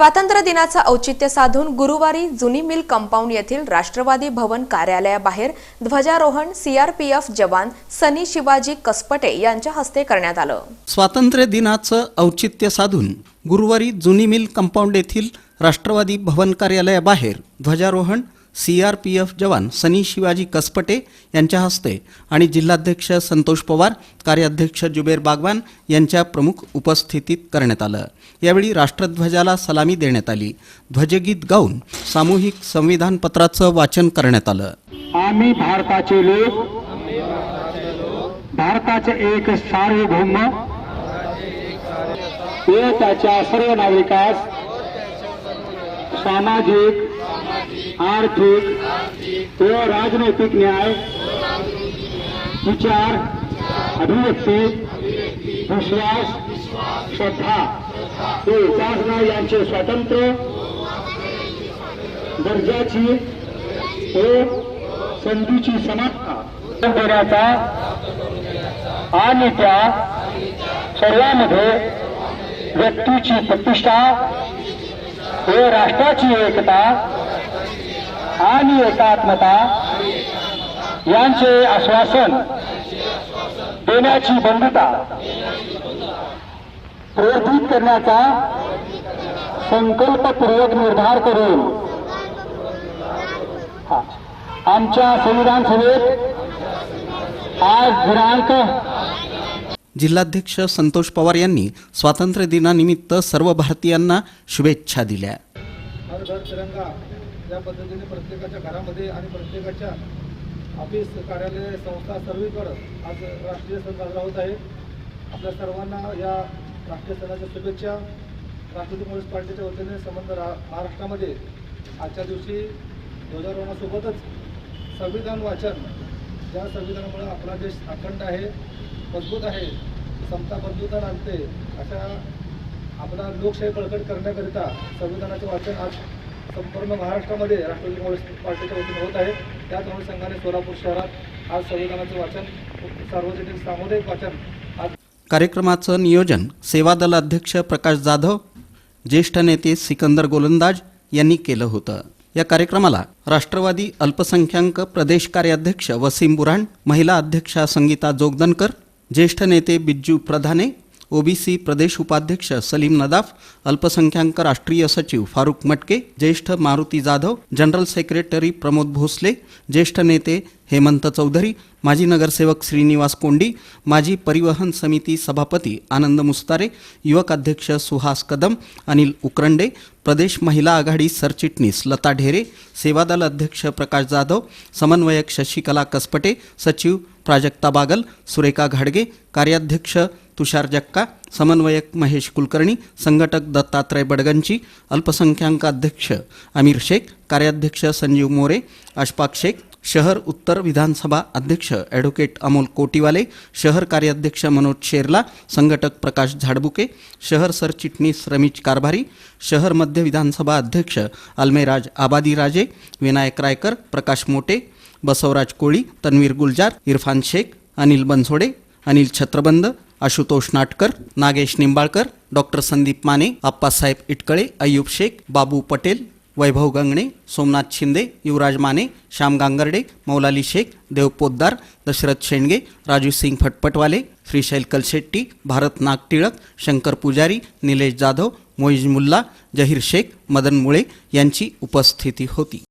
स्वातंत्र्य दिनाचं औचित्य साधून गुरुवारी जुनी मिल कंपाऊंड येथील राष्ट्रवादी भवन कार्यालयाबाहेर ध्वजारोहण सीआरपीएफ जवान सनी शिवाजी कसपटे यांच्या हस्ते करण्यात आलं. स्वातंत्र्य दिनाचं औचित्य साधून गुरुवारी जुनी मिल कंपाऊंड येथील राष्ट्रवादी भवन कार्यालयाबाहेर ध्वजारोहण सी आर पी एफ जवान सनी शिवाजी कसपटे यांच्या हस्ते आणि जिल्हाध्यक्ष संतोष पवार कार्याध्यक्ष जुबेर बागवान यांच्या प्रमुख उपस्थितीत करण्यात आलं. यावेळी राष्ट्रध्वजाला सलामी देण्यात आली. ध्वजगीत गाऊन सामूहिक संविधान पत्राचं वाचन करण्यात आलं. आम्ही भारताचे लोक भारताचे एक सार्वभौम व त्याच्या सर्व नागरिकास सामाजिक आर्थिक व राजनैतिक न्याय विचार अभिव्यक्ती विश्वास श्रद्धा. हे उपासना यांचे स्वातंत्र्य दर्जाची व संधीची समानता देण्याचा आणि त्या सर्वांमध्ये व्यक्तीची प्रतिष्ठा व राष्ट्राची एकता आणि एकात्मता यांचे आश्वासन देण्याची बंधुता प्रवर्धित करण्याचा संकल्पपूर्वक निर्धार करून. आमच्या संविधान सभेत आज दिनांक जिल्हाध्यक्ष संतोष पवार यांनी स्वातंत्र्य दिनानिमित्त सर्व भारतीयांना शुभेच्छा दिल्या या पद्धतीने प्रत्येकाच्या घरामध्ये आणि प्रत्येकाच्या ऑफिस कार्यालय संस्था सर्वीकडं आज राष्ट्रीय सण साजरा होत आहे. आपल्या सर्वांना या राष्ट्रीय सणाच्या शुभेच्छा. राष्ट्रवादी काँग्रेस पार्टीच्या वतीने संबंध रा महाराष्ट्रामध्ये आजच्या दिवशी ध्वजारोहणासोबतच संविधान वाचन ज्या संविधानामुळे आपला देश अखंड आहे मजबूत आहे समता बंधुता आणते अशा आपला लोकशाही बळकट करण्याकरिता संविधानाचे वाचन आज संपूर्ण महाराष्ट्रामध्ये राष्ट्रवादी काँग्रेस पार्टीच्या वतीने होत आहे. त्याच अनुषंगाने सोलापूर शहरात आज संविधानाचं वाचन सार्वजनिक सामुदायिक वाचन आज कार्यक्रमाचं नियोजन सेवादल अध्यक्ष प्रकाश जाधव ज्येष्ठ नेते सिकंदर गोलंदाज यांनी केलं होतं. या कार्यक्रमाला राष्ट्रवादी अल्पसंख्याक प्रदेश कार्याध्यक्ष वसीम बुराण महिला अध्यक्षा संगीता जोगदनकर ज्येष्ठ नेते बिज्जू प्रधाने ओबीसी प्रदेश उपाध्यक्ष सलीम नदाफ अल्पसंख्याक राष्ट्रीय सचिव फारुख मटके ज्येष्ठ मारुती जाधव जनरल सेक्रेटरी प्रमोद भोसले ज्येष्ठ नेते हेमंत चौधरी माजी नगरसेवक श्रीनिवास कोंडी माजी परिवहन समिती सभापती आनंद मुस्तारे युवक अध्यक्ष सुहास कदम अनिल उकरंडे प्रदेश महिला आघाडी सरचिटणीस लता ढेरे सेवादल अध्यक्ष प्रकाश जाधव समन्वयक शशिकला कसपटे सचिव प्राजक्ता बागल सुरेखा घाडगे कार्याध्यक्ष तुषार जक्का समन्वयक महेश कुलकर्णी संघटक दत्तात्रय बडगंची अल्पसंख्याक अध्यक्ष अमीर शेख कार्याध्यक्ष संजीव मोरे अशफाक शेख शहर उत्तर विधानसभा अध्यक्ष ॲडव्होकेट अमोल कोटीवाले शहर कार्याध्यक्ष मनोज शेरला संघटक प्रकाश झाडबुके शहर सरचिटणीस रमीज कारभारी शहर मध्य विधानसभा अध्यक्ष अल्मेराज आबादी राजे विनायक रायकर प्रकाश मोटे बसवराज कोळी तन्वीर गुलजार इरफान शेख अनिल बनसोडे अनिल छत्रबंद आशुतोष नाटकर नागेश निंबाळकर डॉक्टर संदीप माने आप्पासाहेब इटकळे अय्यूब शेख बाबू पटेल वैभव गंगणे सोमनाथ शिंदे युवराज माने श्याम गांगर्डे मौलाली शेख देव पोद्दार दशरथ शेंडगे राजू सिंग फटपटवाले श्रीशैल कलशेट्टी भारत नागटिळक शंकर पुजारी निलेश जाधव मोईज मुल्ला जहीर शेख मदन मुळे यांची उपस्थिती होती.